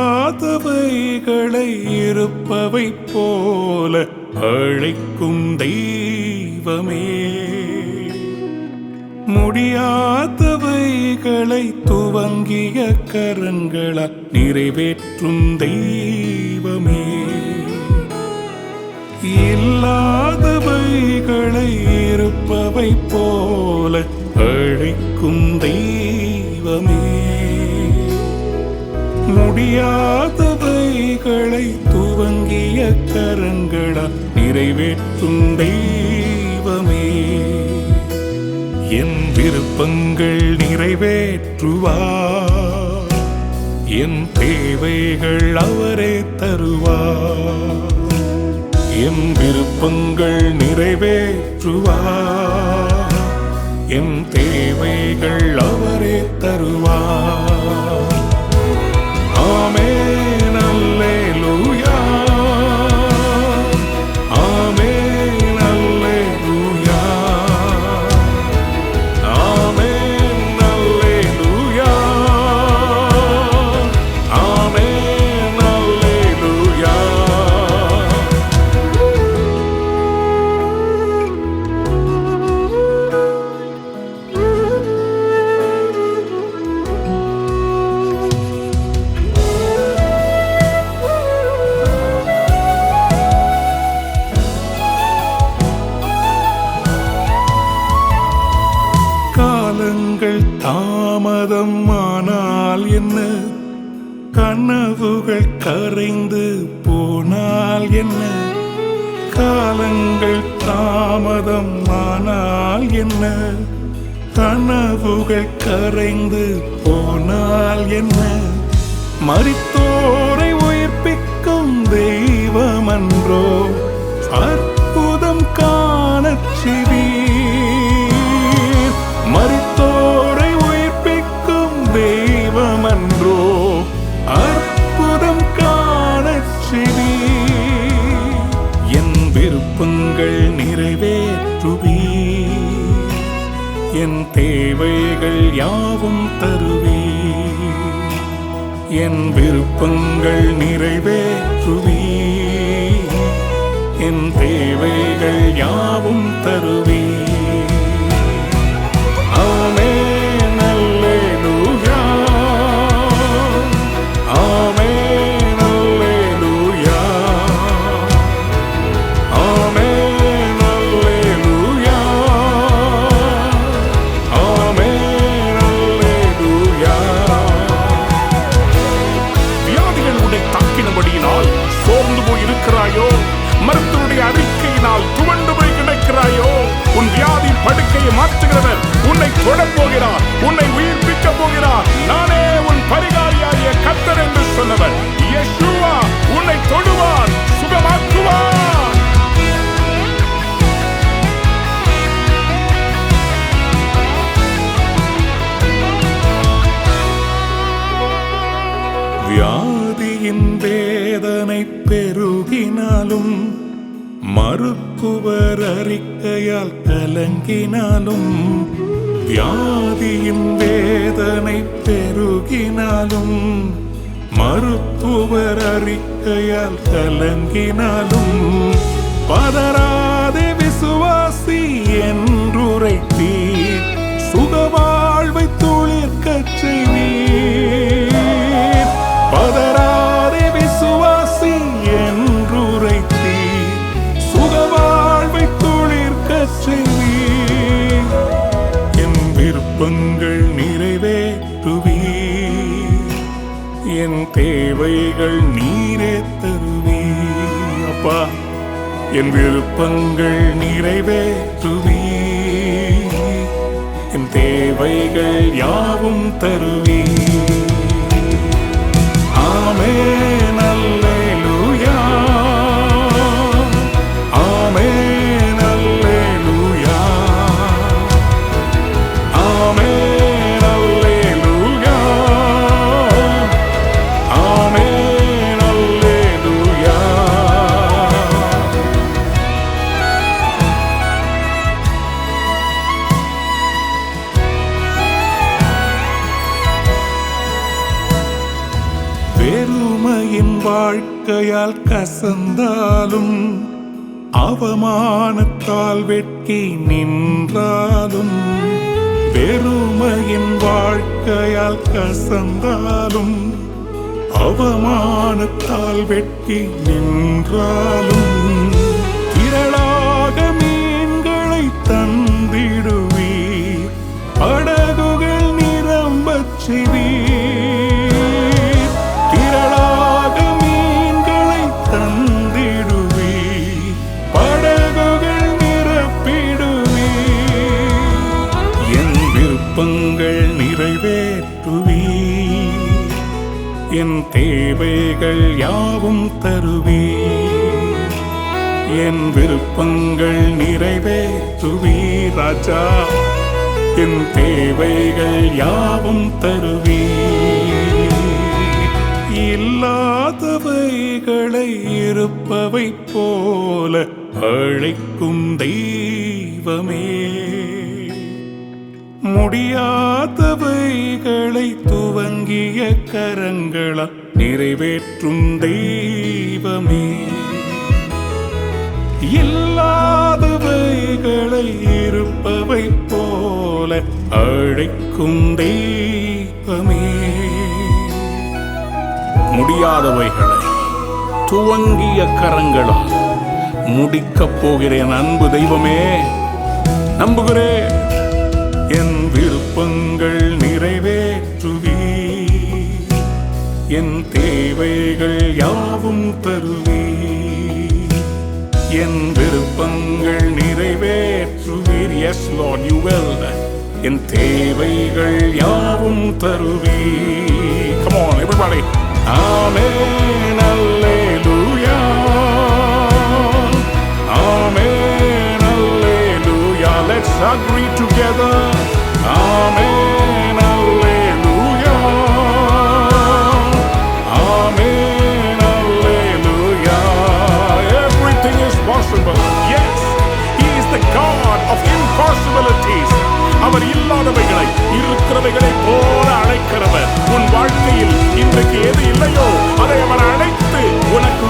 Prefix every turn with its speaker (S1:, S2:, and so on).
S1: இல்லாதவைகளை இருப்பவை போல அழைக்கும் தெய்வமே. முடியாதவைகளை துவங்கிய கரங்களால் நிறைவேற்றும் தெய்வமே. இல்லாதவைகளை இருப்பவை போல அழைக்கும் தெய்வம் முடியாதவைகளை துவங்கிய கரங்களா நிறைவேற்றும் தெய்வமே. என் விருப்பங்கள் நிறைவேற்றுவார். என் தேவைகள் அவரே தருவார். என் விருப்பங்கள் நிறைவேற்றுவார். என் தேவைகள் அவரே தருவார். promesa. தாமதம் ஆனால் என்ன? கனவுகள் கரைந்து போனால் என்ன? காலங்கள் தாமதம் ஆனால் என்ன? கனவுகள் கரைந்து போனால் என்ன? மறித்தோரை உயிர்ப்பிக்கும் தெய்வமன்றோ அற்புதம் விருப்பங்கள் நிறைவேற்றுவீ என் தேவைகள் யாவும் தருவீ வியாதியினால் துவண்டு போய் கிடக்கிறாயோ? உன் வியாதி படுக்கையை மாற்றுகிறவர் உன்னை தொடப் போகிறார் உன்னை உயிர்ப்பிக்க போகிறார். நானே உன் பரிகாரியாகிய கத்தர் என்று சொன்னவர். யெஷூவா உன்னை தொடுவார் சுகமாக்குவார். மருத்துவர் அறிக்கையால் கலங்கினாலும் வியாதியின் வேதனை பெருகினாலும் மருத்துவர் அறிக்கையால் கலங்கினாலும் பதறாதே விசுவாசி என்றுரைத்தீர். என் தேவைகள் நீரே தருவீர் அப்பா என் விருப்பங்கள் நிறைவேற்றுவீர் என் தேவைகள் யாவும் தருவீ வாழ்க்கையால் கசந்தாலும் அவமானத்தால் வெட்கி நின்றாலும் வெறுமையின் வாழ்க்கையால் கசந்தாலும் அவமானத்தால் வெட்கி நின்றாலும் விருப்பங்கள் நிறைவேற்றுவீர். என் தேவைகள் யாவும் தருவீர். என் விருப்பங்கள் நிறைவேற்றுவீர் ராஜா. என் தேவைகள் யாவும் தருவீர். இல்லாதவைகளை இருப்பவை போல அழைக்கும் தெய்வமே. முடியாதவைகளை துவங்கிய கரங்களா நிறைவேற்றும் தெய்வமே. இல்லாதவைகளை இருப்பவை போல அழைக்கும் தெய்வமே. முடியாதவைகளை துவங்கிய கரங்களால் முடிக்கப் போகிறேன் அன்பு தெய்வமே. நம்புகிறேன். என் விருப்பங்கள் நிறைவேற்றுவீர். என் தேவைகள் யாவும் தருவீர். என் விருப்பங்கள் நிறைவேற்றுவீர். எஸ் லார்ட் யூ வெல் என் தேவைகள் யாவும் தருவீர். Come on ஆமே amen hallelujah amen hallelujah let's agree இல்லாதவைகளை இருக்கிறவைகளை போல அழைக்கிறவர். உன் வாழ்க்கையில் இன்றைக்கு எது இல்லையோ அதை அவர் அழைத்து உனக்கு